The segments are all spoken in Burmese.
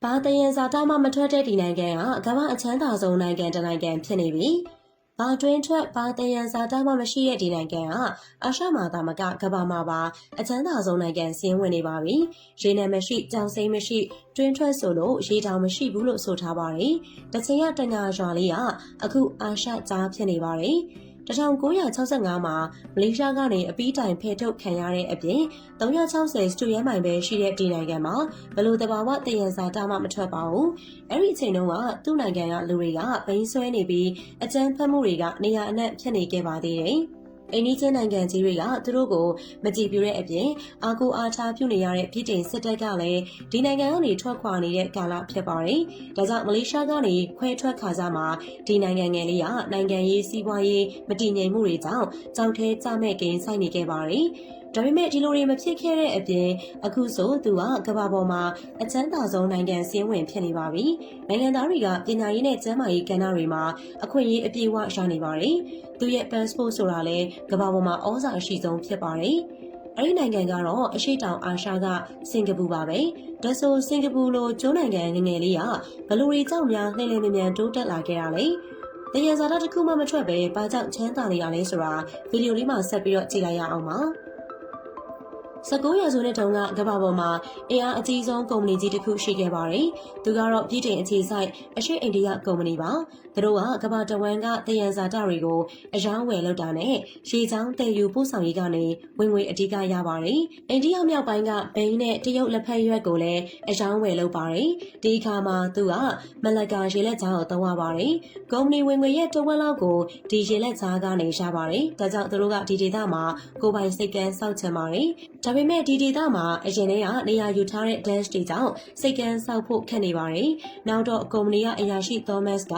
။ဘာတယံဇာတာမှမထွက်တဲ့ဒီနိုင်ငံကကမ္ဘာအချမ်းသာဆုံးနိုင်ငံတစ်နိုင်ငံဖြစ်နေပြီ။ဘာတွင်ထွက်ဘာတယံဇာတာမှမရှိတဲ့ဒီနိုင်ငံကအာရှမှာသာမကကမ္ဘာမှာပါအချမ်းသာဆုံးနိုင်ငံစင်းဝင်နေပါပြီ။ရေနံမရှိကြောင်စိမ်းမရှိတွင်ထွက်ဆိုလို့ရေတောင်မရှိဘူးလို့ဆိုထားပါတယ်။တချိန်ကတညာရွာလေးကအခုအာရှကြားဖြစ်နေပါတယ်။ 1965မှာမလေးရှားကနေအပီးတိုင်ဖယ်ထုတ်ခံရတဲ့အပြင်360စတူရဲမိုင်ပဲရှိတဲ့ဒီနိုင်ငံမှာဘလို့တဘာဝတယံဇာတာမှမထွက်ပါဘူး။အဲ့ဒီအချိန်တုန်းကသူ့နိုင်ငံကလူတွေကဘိန်းဆွဲနေပြီးအကြမ်းဖက်မှုတွေကနေရာအနှံ့ဖြစ်နေခဲ့ပါသေးတယ်။ အိန္ဒိချင်းနိုင်ငံကြီးတွေကသူတို့ကိုမကြည်ပြူတဲ့အပြင်အာကိုအားထားပြုနေရတဲ့ပြည်တင်စစ်တပ်ကလည်းဒီနိုင်ငံကနေထွက်ခွာနေတဲ့ကာလဖြစ်ပါတယ်။ဒါကြောင့်မလေးရှားကနေခွဲထွက်ခါစားမှာဒီနိုင်ငံငယ်လေးကနိုင်ငံရေးစီးပွားရေးမတည်ငြိမ်မှုတွေကြောင့်ကြောက်ထဲကြမဲ့ကိန်းဆိုင်နေခဲ့ပါတယ်။ဒါပေမဲ့ဒီလိုတွေမဖြစ်ခဲ့တဲ့အပြင်အခုဆိုသူကကမ္ဘာပေါ်မှာအချမ်းသာဆုံးနိုင်ငံစင်းဝင်ဖြစ်နေပါပြီ။နိုင်ငံသားတွေကပညာရေးနဲ့ကျန်းမာရေးကဏ္ဍတွေမှာအခွင့်အရေးအပြည့်အဝရနေပါတယ်။သူရဲ့ passport ဆိုတာလည်းကမ္ဘာပေါ်မှာဩဇာအရှိဆုံးဖြစ်ပါတယ်။အဲ့ဒီနိုင်ငံကတော့အရှိတောင်အာရှကစင်ကာပူပါပဲ။ဒါဆိုစင်ကာပူလိုကျိုးနိုင်ငံငယ်ငယ်လေးကဘလူတွေကြောင့်များလှည့်လည်မြန်မြန်တိုးတက်လာခဲ့တာလေ။တရဇာတာတစ်ခုမှမထွက်ပဲဘာကြောင့်ချမ်းသာနေရလဲဆိုတာဗီဒီယိုလေးမှာဆက်ပြီးတော့ကြည့်လိုက်ရအောင်ပါ။ 19ရာစုနှစ်တုန်းကကမ္ဘာပေါ်မှာအင်အားအကြီးဆုံးကုမ္ပဏီကြီးတစ်ခုရှိခဲ့ပါတယ်။သူကတော့ပြည်တင်အခြေဆိုင်အရှိအိန္ဒိယကုမ္ပဏီပါ။သူတို့ကကမ္ဘာတဝန်းကတယံဇာတတွေကိုအယောင်းဝယ်လုပ်တာနဲ့ရေချောင်းတည်ယူပို့ဆောင်ရေးကနေဝင်ငွေအဓိကရပါတယ်။အိန္ဒိယမြောက်ပိုင်းကဘိန်းနဲ့တရုတ်လက်ဖက်ရွက်ကိုလည်းအယောင်းဝယ်လုပ်ပါတယ်။ဒီအခါမှာသူကမလကာရေလက်ချောင်းကိုသုံးရပါတယ်။ကုမ္ပဏီဝင်ငွေရဲ့တဝက်လောက်ကိုဒီရေလက်ချားကနေရပါတယ်။ဒါကြောင့်သူတို့ကဒီဒေသမှာကိုပိုင်စိတ်ကန်းစောက်ချင်ပါတယ်။ဒါပေမဲ့ဒီဒေသမှာအရင်ထဲကနေရာယူထားတဲ့ dash တွေကြောင့်စိတ်ကန်းဆောက်ဖို့ခက်နေပါတယ်။နောက်တော့ကုမ္ပဏီကအရာရှိ Thomas က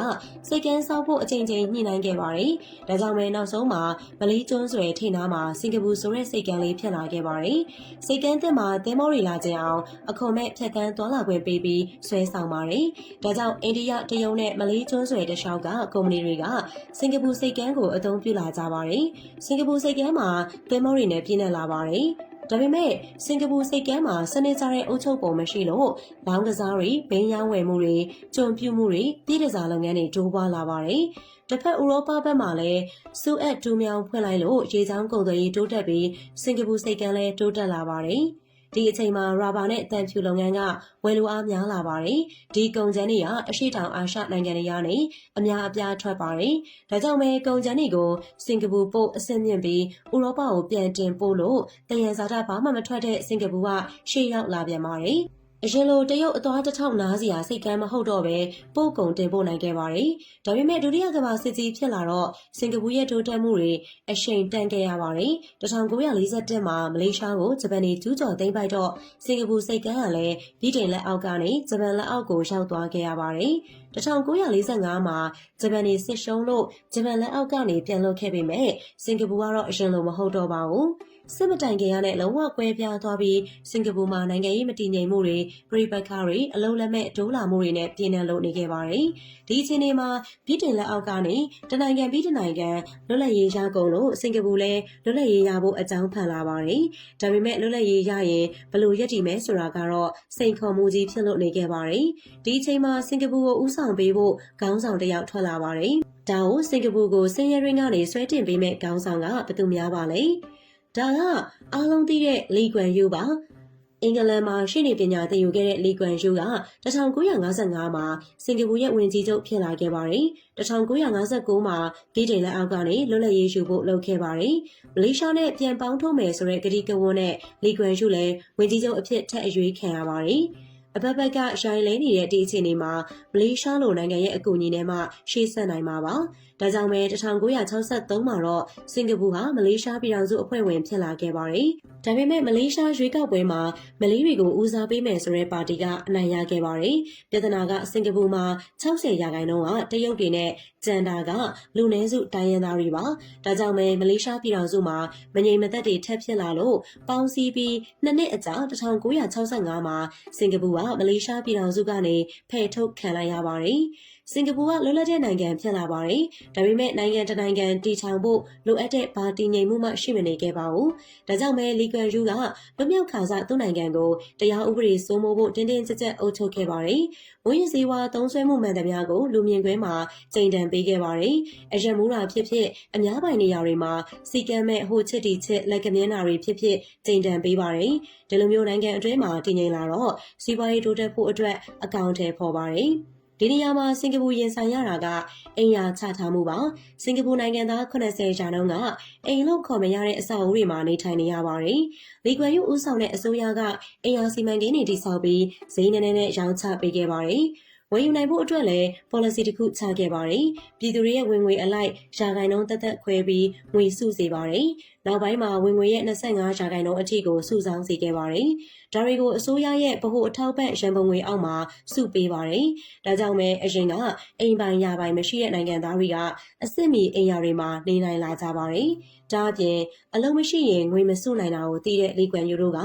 စိတ်ကန်းဆောက်ဖို့အချိန်ချင်းညှိနှိုင်းခဲ့ပါတယ်။ဒါကြောင့်ပဲနောက်ဆုံးမှာမလေးကျွန်းဆွယ်ထိနားမှာစင်ကာပူဆိုတဲ့စိတ်ကန်းလေးဖြစ်လာခဲ့ပါတယ်။စိတ်ကန်းတက်မှာသင်းမောတွေလာခြင်းအောင်အခွန်မဲ့ဖြတ်ကန်းသွားလာခွင့်ပေးပြီးဆွဲဆောင်ပါတယ်။ဒါကြောင့်အိန္ဒိယတရုတ်နဲ့မလေးကျွန်းဆွယ်တခြားကကုမ္ပဏီတွေကစင်ကာပူစိတ်ကန်းကိုအသုံးပြုလာကြပါတယ်။စင်ကာပူစိတ်ကန်းမှာသင်းမောတွေနဲ့ပြည့်နေလာပါတယ်။ ဒါပေမဲ့စင်ကာပူစိတ်ကမ်းမှာစနစ်ကျတဲ့အုပ်ချုပ်ပုံမရှိလို့လောင်းကစားတွေဘင်းရောင်းဝယ်မှုတွေကြုံပြုမှုတွေပြည်တစားလုပ်ငန်းတွေတိုးပွားလာပါတယ်။တစ်ဖက်ဥရောပဘက်မှာလည်းစူအက်တူမြောင်ဖွင့်လိုက်လို့ရေချောင်းကုန်သွယ်ရေးတိုးတက်ပြီးစင်ကာပူစိတ်ကမ်းလည်းတိုးတက်လာပါတယ်။ ဒီအချိန်မှာရာဘာနဲ့အတန်ဖြူလုပ်ငန်းကဝယ်လိုအားများလာပါတယ်။ဒီကုန်ကျန်းတွေကအရှိတောင်အာရှနိုင်ငံတွေကနေအများအပြားထွက်ပါတယ်။ဒါကြောင့်ပဲကုန်ကျန်းတွေကိုစင်ကာပူပို့အဆင့်မြင့်ပြီးဥရောပကိုပြန်တင်ပို့လို့တယံဇာတာဘာမှမထွက်တဲ့စင်ကာပူကရှေ့ရောက်လာပြန်ပါတယ်။ အရင်လိုတရုတ်အသွားတစ်ထောက်နားစီယာစိတ်ကမ်းမဟုတ်တော့ပဲပို့ကုန်တင်ပို့နိုင်ခဲ့ပါတယ်။ဒါပေမဲ့ဒုတိယကမ္ဘာစစ်ကြီးဖြစ်လာတော့စင်ကာပူရဲ့တိုးတက်မှုတွေအရှိန်တန်ခဲ့ရပါတယ်။1941မှာမလေးရှားကိုဂျပန်နေကျူးကျော်သိမ်းပိုက်တော့စင်ကာပူစိတ်ကမ်းကလည်းပြည်တင်လက်အောက်ကနေဂျပန်လက်အောက်ကိုရောက်သွားခဲ့ရပါတယ်။1945မှာဂျပန်နေစစ်ရှုံးလို့ဂျပန်လက်အောက်ကနေပြန်လွတ်ခဲ့ပေမဲ့စင်ကာပူကတော့အရင်လိုမဟုတ်တော့ပါဘူး။ စစ်မတိုင်ခင်ရတဲ့လုံးဝကွဲပြားသွားပြီးစင်ကာပူမှာနိုင်ငံရေးမတည်ငြိမ်မှုတွေပြည်ပခါတွေအလုံးလက်မဲ့ဒိုးလာမှုတွေနဲ့ပြည်နယ်လို့နေခဲ့ပါတယ်။ဒီအချိန်တွေမှာပြည်တင်လက်အောက်ကနေတနိုင်ငံပြီးတနိုင်ငံလွတ်လပ်ရေးရကုန်လို့စင်ကာပူလည်းလွတ်လပ်ရေးရဖို့အကြောင်းဖန်လာပါတယ်။ဒါပေမဲ့လွတ်လပ်ရေးရရင်ဘလို့ရည်တည်မဲဆိုတာကတော့စိန်ခေါ်မှုကြီးဖြစ်လို့နေခဲ့ပါတယ်။ဒီအချိန်မှာစင်ကာပူကိုဦးဆောင်ပေးဖို့ခေါင်းဆောင်တစ်ယောက်ထွက်လာပါတယ်။ဒါကိုစင်ကာပူကိုစင်ရင်းကနေဆွဲတင်ပေးမဲ့ခေါင်းဆောင်ကဘယ်သူများပါလဲ။ ဒါကအားလုံးသိတဲ့လီကွမ်ယူပါအင်္ဂလန်မှာရှိနေပညာသင်ယူခဲ့တဲ့လီကွမ်ယူက1955မှာစင်ကာပူရဲ့ဝင်ကြီးချုပ်ဖြစ်လာခဲ့ပါတယ်1959မှာပြည်ထိုင်လက်အောက်ကနေလွတ်လပ်ရေးယူဖို့လုပ်ခဲ့ပါတယ်မလေးရှားနဲ့ပြန်ပေါင်းထုံးမယ်ဆိုတဲ့ကတိကဝတ်နဲ့လီကွမ်ယူလည်းဝင်ကြီးချုပ်အဖြစ်ထပ်အရွေးခံရပါတယ်အဘဘက်ကရိုင်းလဲနေတဲ့ဒီအခြေအနေမှာမလေးရှားလိုနိုင်ငံရဲ့အကူအညီနဲ့မှရှေ့ဆက်နိုင်မှာပါ။ ဒါကြောင့်ပဲ1963မှာတော့စင်ကာပူဟာမလေးရှားပြည်ထောင်စုအဖွဲ့ဝင်ဖြစ်လာခဲ့ပါတယ်။ဒါပေမဲ့မလေးရှားရွေးကောက်ပွဲမှာမလေးတွေကိုဦးစားပေးမယ်ဆိုတဲ့ပါတီကအနိုင်ရခဲ့ပါတယ်။ပြည်ထနာကစင်ကာပူမှာ60ရာခိုင်နှုန်းကတရုတ်တွေနဲ့ကျန်တာကလူနည်းစုတိုင်းရင်းသားတွေပါ။ဒါကြောင့်ပဲမလေးရှားပြည်ထောင်စုမှာမငြိမ်မသက်တွေထပ်ဖြစ်လာလို့ပေါင်းစည်းပြီးနှစ်နှစ်အကြာ1965မှာစင်ကာပူကမလေးရှားပြည်ထောင်စုကနေဖယ်ထုတ်ခံလိုက်ရပါတယ်။ စင်ကာပူကလွတ်လပ်တဲ့နိုင်ငံဖြစ်လာပါတယ်။ဒါပေမဲ့နိုင်ငံတစ်နိုင်ငံတည်ထောင်ဖို့လိုအပ်တဲ့ဘာတည်ငြိမ်မှုမှရှိမနေခဲ့ပါဘူး။ဒါကြောင့်ပဲလီကွမ်ယူကလွတ်မြောက်ခါစားသူ့နိုင်ငံကိုတရားဥပဒေစိုးမိုးဖို့တင်းတင်းကြပ်ကြပ်အုပ်ချုပ်ခဲ့ပါတယ်။ဝင်းစည်းဝါသုံးဆွဲမှုမှန်သမျှကိုလူမြင်ကွင်းမှာချိန်တန်ပေးခဲ့ပါတယ်။အယက်မူတာဖြစ်ဖြစ်အများပိုင်နေရာတွေမှာစီကံမဲ့ဟိုချစ်တီချစ်လက်ကမြင်းနာတွေဖြစ်ဖြစ်ချိန်တန်ပေးပါတယ်။ဒီလိုမျိုးနိုင်ငံအတွင်းမှာတည်ငြိမ်လာတော့စီးပွားရေးတိုးတက်ဖို့အတွက်အကောင့်ထဲပေါ်ပါတယ်။ ဒီနေရာမှာစင်ကာပူရင်ဆိုင်ရတာကအိမ်ယာချထားမှုပါစင်ကာပူနိုင်ငံသား80ရာနှုန်းကအိမ်လို့ခေါ်မရတဲ့အဆောက်အဦတွေမှာနေထိုင်နေရပါတယ်လီကွယ်ယူဦးဆောင်တဲ့အစိုးရကအိမ်ယာစီမံကိန်းတွေတည်ဆောက်ပြီးဈေးနည်းနည်းနဲ့ရောင်းချပေးခဲ့ပါတယ် ဝယ်ယူနိုင်ဖို့အတွက်လည်း policy တစ်ခုချခဲ့ပါတယ်။ပြည်သူတွေရဲ့ဝင်ငွေအလိုက်ရာခိုင်နှုန်းတက်တက်ခွဲပြီးငွေစုစေပါတယ်။နောက်ပိုင်းမှာဝင်ငွေရဲ့25ရာခိုင်နှုန်းအထိကိုစုဆောင်းစေခဲ့ပါတယ်။ဒါတွေကိုအစိုးရရဲ့ဗဟိုအထောက်ပံ့ရန်ပုံငွေအောက်မှာစုပေးပါတယ်။ဒါကြောင့်ပဲအရင်ကအိမ်ပိုင်ရာပိုင်မရှိတဲ့နိုင်ငံသားတွေကအစ်စ်မီအိမ်ယာတွေမှာနေနိုင်လာကြပါတယ်။ဒါအပြင်အလုံးမရှိရင်ငွေမစုနိုင်တာကိုသိတဲ့လီကွမ်ယူတို့က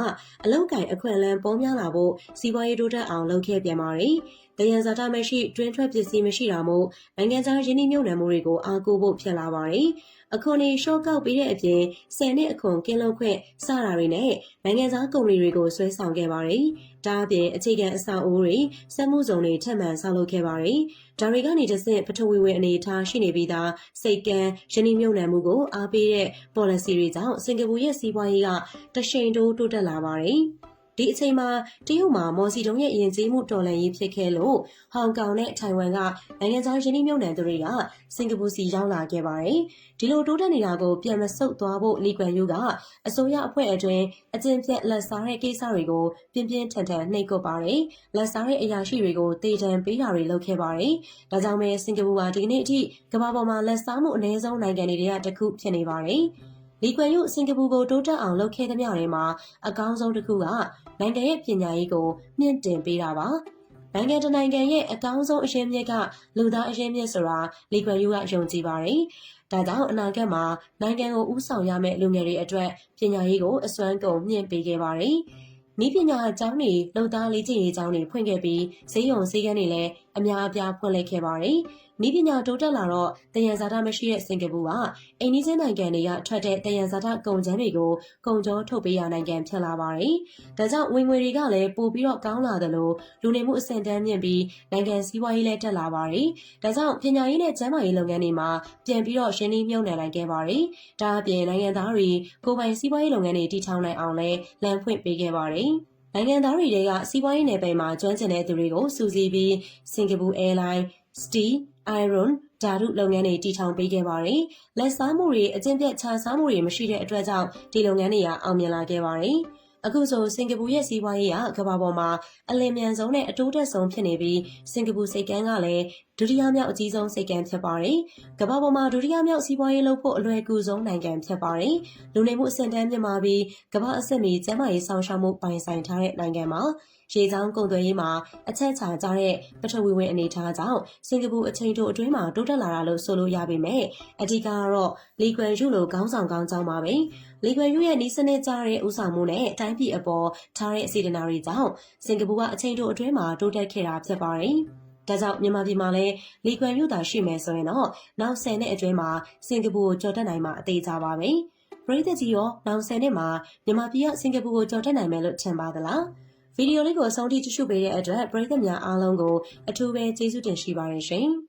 အလုံးကင်အခွင့်အလမ်းပေါ်များလာဖို့စီးပွားရေးတိုးတက်အောင်လုပ်ခဲ့ပြန်ပါတယ်။ တယံဇာတာမရှိတွင်းထွက်ပစ္စည်းမရှိတာမို့နိုင်ငံခြားရင်းနှီးမြှုပ်နှံမှုတွေကိုအားကိုးဖို့ဖြစ်လာပါတယ်။အခွန်တွေရှော့ကောက်ပေးတဲ့အပြင်ဆယ်နှစ်အခွန်ကင်းလွတ်ခွင့်စတာတွေနဲ့နိုင်ငံခြားကုမ္ပဏီတွေကိုဆွဲဆောင်ခဲ့ပါတယ်။ဒါအပြင်အခြေခံအဆောက်အဦတွေစက်မှုဇုံတွေထပ်မံဆောက်လုပ်ခဲ့ပါတယ်။ဒါတွေကနေတစ်ဆင့်ပထဝီဝင်အနေအထားရှိနေပြီးသားစိတ်ကန်းရင်းနှီးမြှုပ်နှံမှုကိုအားပေးတဲ့ policy တွေကြောင့်စင်ကာပူရဲ့စီးပွားရေးကတရှိန်တိုးတိုးတက်လာပါတယ်။ ဒီအချိန်မှာတရုတ်မှာမော်စီတုံးရဲ့ယဉ်ကျေးမှုတော်လှန်ရေးဖြစ်ခဲ့လို့ဟောင်ကောင်နဲ့ထိုင်ဝမ်ကနိုင်ငံခြားရင်းနှီးမြှုပ်နှံသူတွေကစင်ကာပူစီရောက်လာခဲ့ပါတယ်။ဒီလိုတိုးတက်နေတာကိုပြန်မဆုတ်သွားဖို့လီကွမ်ယူကအစိုးရအဖွဲ့အတွင်းအကျဉ်းပြတ်လက်စားတဲ့ကိစ္စတွေကိုပြင်းပြင်းထန်ထန်နှိပ်ကွပ်ပါတယ်။လက်စားတဲ့အရာရှိတွေကိုတေတံပေးတာတွေလုပ်ခဲ့ပါတယ်။ဒါကြောင့်ပဲစင်ကာပူကဒီကနေ့အထိကမ္ဘာပေါ်မှာလက်စားမှုအနည်းဆုံးနိုင်ငံတွေကတခုဖြစ်နေပါတယ်။ လီကွမ်ယူစင်ကာပူကိုတိုးတက်အောင်လုပ်ခဲ့သမျှတွေမှာအကောင်းဆုံးတစ်ခုကနိုင်ငံရဲ့ပညာရေးကိုမြင့်တင်ပေးတာပါနိုင်ငံတနိုင်ငံရဲ့အကောင်းဆုံးအရင်မြစ်ကလူသားအရင်မြစ်ဆိုတာလီကွမ်ယူကယုံကြည်ပါတယ်။ဒါကြောင့်အနာဂတ်မှာနိုင်ငံကိုဥဆောင်ရမယ့်လူငယ်တွေအတွက်ပညာရေးကိုအစွမ်းကုန်မြင့်ပေးခဲ့ပါတယ်။ဤပညာအကြောင်းတွေလုံသားလေးကျင့်ရေးအကြောင်းတွေဖွင့်ခဲ့ပြီးဈေးရုံဈေးကန်းတွေလည်းအများအပြားဖွင့်လှစ်ခဲ့ပါတယ်။ နီးပညာတိုးတက်လာတော့တယံဇာတမရှိတဲ့စင်ကာပူကအိန္ဒိချင်းနိုင်ငံတွေကထွက်တဲ့တယံဇာတကုန်ကျန်းတွေကိုကုန်ကြောထုတ်ပေးရနိုင်ငံဖြစ်လာပါတယ်။ဒါကြောင့်ဝင်ငွေတွေကလည်းပိုပြီးတော့ကောင်းလာတယ်လို့လူနေမှုအဆင့်တန်းမြင့်ပြီးနိုင်ငံစည်းဝါးရေးလည်းတက်လာပါတယ်။ဒါကြောင့်ပညာရေးနဲ့ကျန်းမာရေးလုပ်ငန်းတွေမှာပြန်ပြီးတော့ရှင်းလင်းမြုံနယ်နိုင်ခဲ့ပါတယ်။ဒါအပြင်နိုင်ငံသားတွေကိုယ်ပိုင်စည်းဝါးရေးလုပ်ငန်းတွေတည်ထောင်နိုင်အောင်လည်းလမ်းဖွင့်ပေးခဲ့ပါတယ်။နိုင်ငံသားတွေကစီးပွားရေးနယ်ပယ်မှာကျွမ်းကျင်တဲ့သူတွေကိုစူးစီးပြီးစင်ကာပူ Airline, Steel iron ဓာတုလုပ်ငန်းတွေတည်ထောင်ပေးခဲ့ပါတယ်။လက်စားမှုတွေအကျင့်ပြတ်ခြားစားမှုတွေမရှိတဲ့အတွက်ကြောင့်ဒီလုပ်ငန်းတွေကအောင်မြင်လာခဲ့ပါတယ်။အခုဆိုစင်ကာပူရဲ့စီးပွားရေးကကမ္ဘာပေါ်မှာအလင်းမြန်ဆုံးနဲ့အတိုးတက်ဆုံးဖြစ်နေပြီးစင်ကာပူစိတ်ကမ်းကလည်းဒုတိယမြောက်အကြီးဆုံးစိတ်ကမ်းဖြစ်ပါတယ်။ကမ္ဘာပေါ်မှာဒုတိယမြောက်စီးပွားရေးလုပ်ဖို့အလွယ်ကူဆုံးနိုင်ငံဖြစ်ပါတယ်။လူနေမှုအဆင့်တန်းမြင့်မာပြီးကမ္ဘာအဆင့်မီကျန်းမာရေးဆောင်ရှောက်မှုပိုင်ဆိုင်ထားတဲ့နိုင်ငံမှာ ရေချောင်းကုန်သွယ်ရေးမှာအချက်ချာကြတဲ့ပထဝီဝင်အနေအထားကြောင့်စင်ကာပူအချိန်တိုအတွင်းမှာတိုးတက်လာတာလို့ဆိုလို့ရပေမဲ့အဓိကကတော့လီကွယ်ယူလိုခေါင်းဆောင်ကောင်းကြောင်းပါပဲလီကွယ်ယူရဲ့နီးစနစ်ကြတဲ့ဥဆောင်မှုနဲ့အတိုင်းပြည်အပေါ်ထားတဲ့စေတနာတွေကြောင့်စင်ကာပူကအချိန်တိုအတွင်းမှာတိုးတက်ခဲ့တာဖြစ်ပါတယ်ဒါကြောင့်မြန်မာပြည်မှာလည်းလီကွမ်မြို့သာရှိမယ်ဆိုရင်တော့နောက်10နှစ်အတွင်းမှာစင်ကာပူကိုကျော်တက်နိုင်မှာအသေးကြပါပဲ။ပရိသတ်ကြီးရောနောက်10နှစ်မှာမြန်မာပြည်ကစင်ကာပူကိုကျော်တက်နိုင်မယ်လို့ထင်ပါသလား။ ဗီဒီယိုလေးကိုအဆုံးထိကြည့်ရှုပေးတဲ့အတွက်ပရိသတ်များအားလုံးကိုအထူးပဲကျေးဇူးတင်ရှိပါတယ်ရှင်။